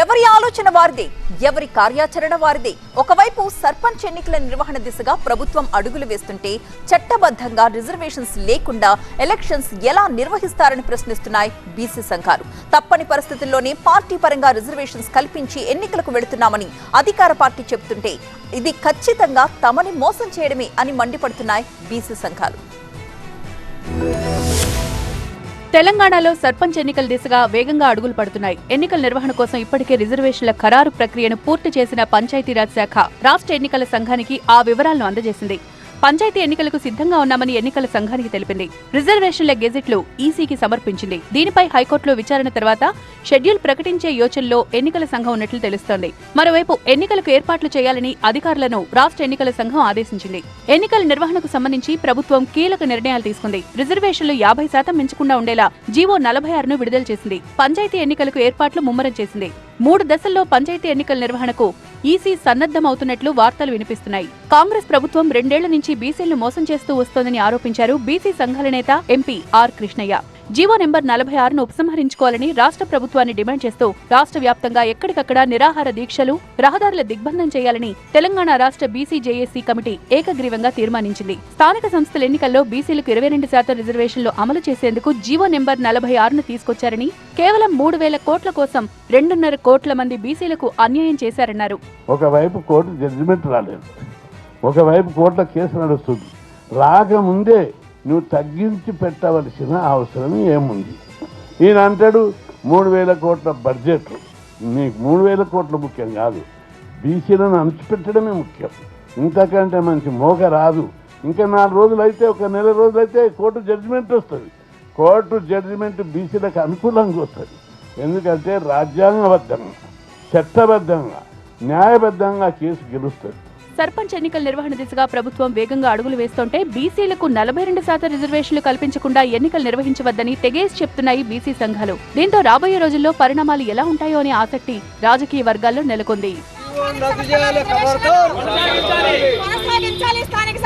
ఎవరి ఆలోచన వారిదే ఎవరి కార్యాచరణ వారిదే. ఒకవైపు సర్పంచ్ ఎన్నికల నిర్వహణ దిశగా ప్రభుత్వం అడుగులు వేస్తుంటే చట్టబద్ధంగా రిజర్వేషన్స్ లేకుండా ఎలక్షన్స్ ఎలా నిర్వహిస్తారని ప్రశ్నిస్తున్నాయి బీసీ సంఘాలు. తప్పని పరిస్థితుల్లోనే పార్టీ పరంగా రిజర్వేషన్స్ కల్పించి ఎన్నికలకు వెళుతున్నామని అధికార పార్టీ చెబుతుంటే ఇది ఖచ్చితంగా తమని మోసం చేయడమే అని మండిపడుతున్నాయి బీసీ సంఘాలు. తెలంగాణలో సర్పంచ్ ఎన్నికల దిశగా వేగంగా అడుగులు పడుతున్నాయి. ఎన్నికల నిర్వహణ కోసం ఇప్పటికే రిజర్వేషన్ల ఖరారు ప్రక్రియను పూర్తి చేసిన పంచాయతీరాజ్ శాఖ రాష్ట్ర ఎన్నికల సంఘానికి ఆ వివరాలను అందజేసింది. పంచాయతీ ఎన్నికలకు సిద్ధంగా ఉన్నామని ఎన్నికల సంఘానికి తెలిపింది. రిజర్వేషన్ల గెజెట్లు ఈసీకి సమర్పించింది. దీనిపై హైకోర్టులో విచారణ తర్వాత షెడ్యూల్ ప్రకటించే యోచనలో ఎన్నికల సంఘం ఉన్నట్లు తెలుస్తోంది. మరోవైపు ఎన్నికలకు ఏర్పాట్లు చేయాలని అధికారులను రాష్ట్ర ఎన్నికల సంఘం ఆదేశించింది. ఎన్నికల నిర్వహణకు సంబంధించి ప్రభుత్వం కీలక నిర్ణయాలు తీసుకుంది. రిజర్వేషన్లు యాభై శాతం మించకుండా ఉండేలా జీవో నలభై ఆరును విడుదల చేసింది. పంచాయతీ ఎన్నికలకు ఏర్పాట్లు ముమ్మరం చేసింది. మూడు దశల్లో పంచాయతీ ఎన్నికల నిర్వహణకు ఈసీ సన్నద్దమవుతున్నట్లు వార్తలు వినిపిస్తున్నాయి. కాంగ్రెస్ ప్రభుత్వం రెండేళ్ళ నుంచి బీసీలను మోసం చేస్తూ వస్తోందని ఆరోపించారు బీసీ సంఘాల నేత MP R Krishnaiah. GO number నలభై ఆరును ఉపసంహరించుకోవాలని రాష్ట్ర ప్రభుత్వాన్ని డిమాండ్ చేస్తూ రాష్ట్ర వ్యాప్తంగా ఎక్కడికక్కడ నిరాహార దీక్షలు రహదారుల దిగ్బంధం చేయాలని తెలంగాణ రాష్ట్ర బీసీ జేఏసీ కమిటీ ఏకగ్రీవంగా తీర్మానించింది. స్థానిక సంస్థల ఎన్నికల్లో బీసీలకు ఇరవై రెండు శాతం రిజర్వేషన్లు అమలు చేసేందుకు జీవో నెంబర్ నలభై ఆరును తీసుకొచ్చారని కేవలం మూడు వేల కోట్ల కోసం రెండున్నర కోట్ల మంది బీసీలకు అన్యాయం చేశారన్నారు. ఒకవైపు కోర్టు జడ్జిమెంట్ రాలేదు. ఒకవైపు కోర్టులో కేసు నడుస్తుంది. రాకముందే నువ్వు తగ్గించి పెట్టవలసిన అవసరం ఏముంది? ఈయన అంటాడు మూడు వేల కోట్ల బడ్జెట్. నీకు మూడు వేల కోట్ల ముఖ్యం కాదు. బీసీలను అణచిపెట్టడమే ముఖ్యం. ఇంతకంటే మంచి మోక రాదు. ఇంకా నాలుగు రోజులు అయితే ఒక నెల రోజులు అయితే కోర్టు జడ్జిమెంట్ వస్తుంది. కోర్టు జడ్జిమెంట్ బీసీలకు అనుకూలంగా వస్తుంది. ఎందుకంటే రాజ్యాంగబద్ధంగా చట్టబద్ధంగా న్యాయబద్ధంగా కేసు గెలుస్తుంది. సర్పంచ్ ఎన్నికల నిర్వహణ దిశగా ప్రభుత్వం వేగంగా అడుగులు వేస్తుంటే బీసీలకు నలభై రెండు శాతం రిజర్వేషన్లు కల్పించకుండా ఎన్నికలు నిర్వహించవద్దని తెగేసి చెప్తున్నాయి బీసీ సంఘాలు. దీంతో రాబోయే రోజుల్లో పరిణామాలు ఎలా ఉంటాయో అనే ఆసక్తి రాజకీయ వర్గాల్లో నెలకొంది. స్థానిక